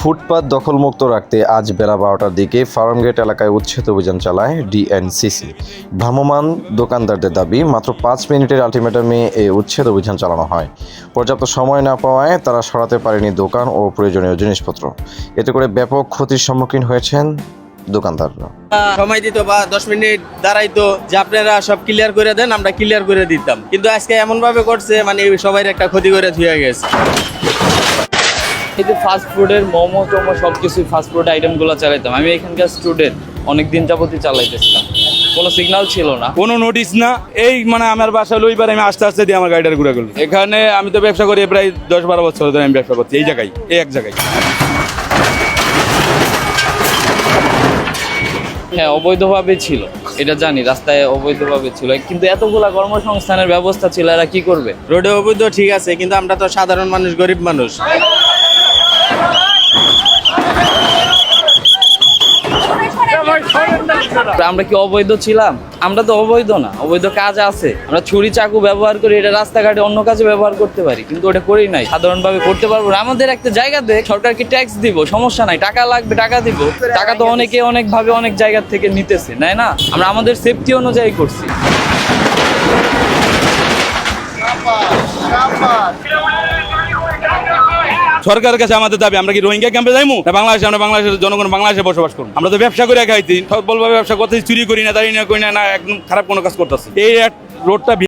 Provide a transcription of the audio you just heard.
ফুটপাত দখলমুক্ত রাখতে আজ বেলা বারোটার দিকে ফার্মগেট এলাকায় উচ্ছেদ অভিযান চালায় ডিএনসিসি। ভ্রাম্যমান দোকানদারদের দাবি, মাত্র পাঁচ মিনিটের আলটিমেটামে এই উচ্ছেদ অভিযান চালানো হয়। পর্যাপ্ত সময় না পাওয়ায় তারা সরাতে পারেনি দোকান ও প্রয়োজনীয় জিনিসপত্র। এতে করে ব্যাপক ক্ষতির সম্মুখীন হয়েছেন দোকানদাররা। সময় দিত বা দশ মিনিট দাঁড়াইতো, যে আপনারা সব ক্লিয়ার করে দেন, আমরা ক্লিয়ার করে দিতাম। কিন্তু আজকে এমন ভাবে করছে মানে সবাই একটা ক্ষতি করে ধুয়ে গেছে। এই যে ফাস্ট ফুডের মোমো টোমো সব কিছুই ফাস্ট ফুড আইটেমগুলো চালাইতাম। আমি এখানকার স্টুডেন্ট অনেক দিন যাবতই চালাইতেছিলাম। কোনো সিগন্যাল ছিল না। কোনো নোটিশ না এই মানে আমার বাসা লইবার আমি আস্তে আস্তে দিয়ে আমার গাড়িটার ঘুরে গেল এখানে আমি তো ব্যবসা করি প্রায় দশ বারো বছর ধরে আমি ব্যবসা করছি এই জায়গায় এই এক জায়গায়। হ্যাঁ অবৈধভাবে ছিল এটা জানি রাস্তায় অবৈধভাবে ছিল। কিন্তু এতগুলা কর্মসংস্থানের ব্যবস্থা ছিল এরা কি করবে? রোডে অবৈধ ঠিক আছে কিন্তু আমরা তো সাধারণ মানুষ গরিব মানুষ। আমরা কি অবৈধ ছিলাম? আমরা তো অবৈধ না, অবৈধ কাজ আছে। আমরা ছুরি চাকু ব্যবহার করি, এটা রাস্তাঘাটে অন্য কাজে ব্যবহার করতে পারি, কিন্তু ওটা করি নাই। সাধারণভাবে করতে পারব আমাদের একটা জায়গা দেখ সরকারকে ট্যাক্স দিব, সমস্যা নাই, টাকা লাগবে, টাকা দিব। টাকা তো অনেকে অনেক ভাবে অনেক জায়গা থেকে নিতেছে তাই না? আমরা আমাদের সেফটি অনুযায়ী করছি। সরকারের কাছে আমাদের দাবি, আমরা কি রোহিঙ্গা ক্যাম্পে যাইমু? না বাংলাদেশে, আমরা বাংলাদেশের জনগণ বাংলাদেশে বসবাস করুন আমরা তো ব্যবসা করে খাইছি সবলভাবে ব্যবসা করতেছি, চুরি করি না দাঁড়িয়ে না করি না একদম খারাপ কোনো কাজ করতেছি। এই রোডটা